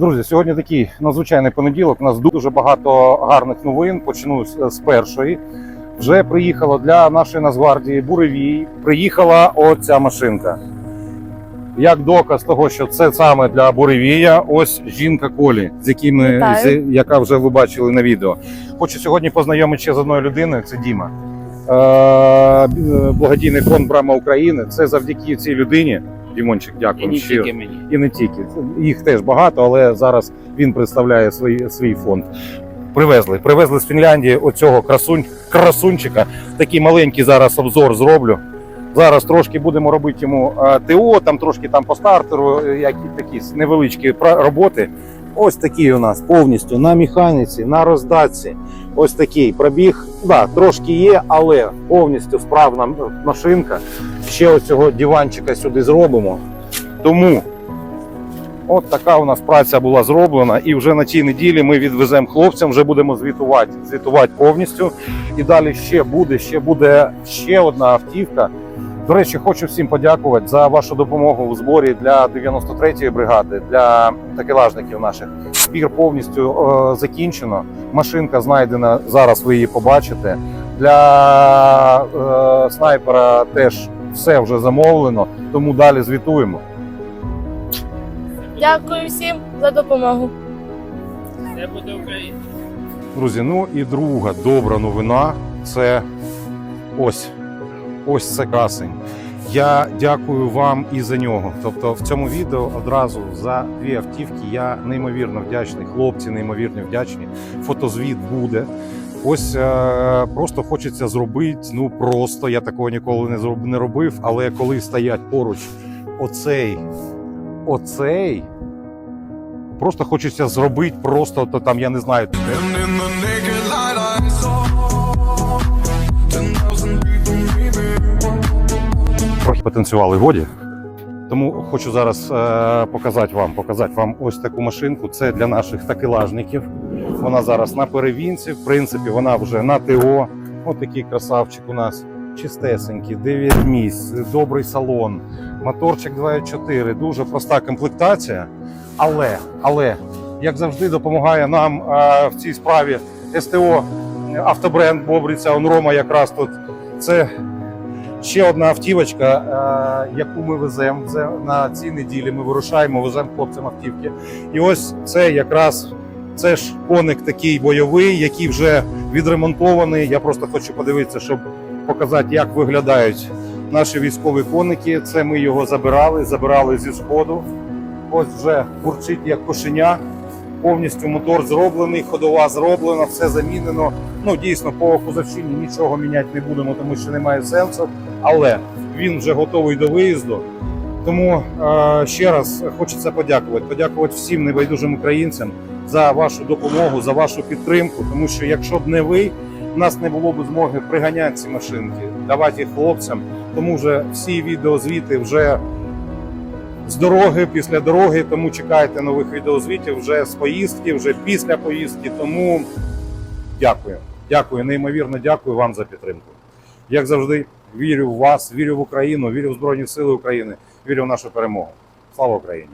Друзі, сьогодні такий надзвичайний понеділок. У нас дуже багато гарних новин. Почну з першої. Вже приїхала для нашої Нацгвардії Буревій. Приїхала оця машинка. Як доказ того, що це саме для Буревія, ось жінка Колі, з якими з, яка вже ви бачили на відео. Хочу сьогодні познайомити ще з одною людиною. Це Діма. Е, б- благодійний фонд Брама України. Це завдяки цій людині. Дімончик, І дякую. не щиро. тільки мені. і не тільки. Їх теж багато, але зараз він представляє свій, свій фонд. Привезли. Привезли з Фінляндії оцього красунь, красунчика. Такий маленький зараз обзор зроблю. Зараз трошки будемо робити йому е, ТО, там трошки там по стартеру, е, які такі невеличкі роботи. Ось такий у нас повністю на механіці, на роздатці. Ось такий пробіг. Да, трошки є, але повністю справна машинка. Ще ось цього диванчика сюди зробимо. Тому от така у нас праця була зроблена, і вже на цій неділі ми відвеземо хлопцям, вже будемо звітувати, звітувати повністю. І далі ще буде, ще буде ще одна автівка. До речі, хочу всім подякувати за вашу допомогу у зборі для 93-ї бригади, для такелажників наших. Збір повністю е, закінчено. Машинка знайдена. Зараз ви її побачите. Для е, снайпера теж все вже замовлено, тому далі звітуємо. Дякую всім за допомогу. Це буде Україна. Друзі, ну і друга добра новина це ось ось це красень. Я дякую вам і за нього. Тобто, в цьому відео одразу за дві автівки я неймовірно вдячний. Хлопці неймовірно вдячні. Фотозвіт буде. Ось е, просто хочеться зробити. Ну просто я такого ніколи не зроб, не робив. Але коли стоять поруч оцей, оцей, просто хочеться зробити просто то там, я не знаю, потанцювали годі. Тому хочу зараз е, показати вам, показати вам ось таку машинку. Це для наших такелажників. Вона зараз на перевінці. В принципі, вона вже на ТО. Ось такий красавчик у нас. Чистесенький, 9 місць, добрий салон, моторчик 2.4, дуже проста комплектація. Але, але, як завжди, допомагає нам е, в цій справі СТО автобренд Бобриця. Он Рома якраз тут. Це Ще одна автівочка, е, яку ми веземо на цій неділі. Ми вирушаємо, веземо хлопцям автівки. І ось це якраз це ж коник такий бойовий, який вже відремонтований. Я просто хочу подивитися, щоб показати, як виглядають наші військові коники. Це ми його забирали, забирали зі сходу. Ось вже бурчить як кошеня. Повністю мотор зроблений, ходова зроблена, все замінено. Ну дійсно по кузовщині нічого міняти не будемо, тому що немає сенсу. Але він вже готовий до виїзду. Тому е, ще раз хочеться подякувати. Подякувати всім небайдужим українцям за вашу допомогу, за вашу підтримку. Тому що якщо б не ви, в нас не було б змоги приганяти ці машинки, давати їх хлопцям. Тому вже всі відеозвіти вже з дороги, після дороги. Тому чекайте нових відеозвітів вже з поїздки, вже після поїздки. Тому дякую. Дякую, неймовірно дякую вам за підтримку. Як завжди, вірю в вас, вірю в Україну, вірю в Збройні Сили України, вірю в нашу перемогу. Слава Україні!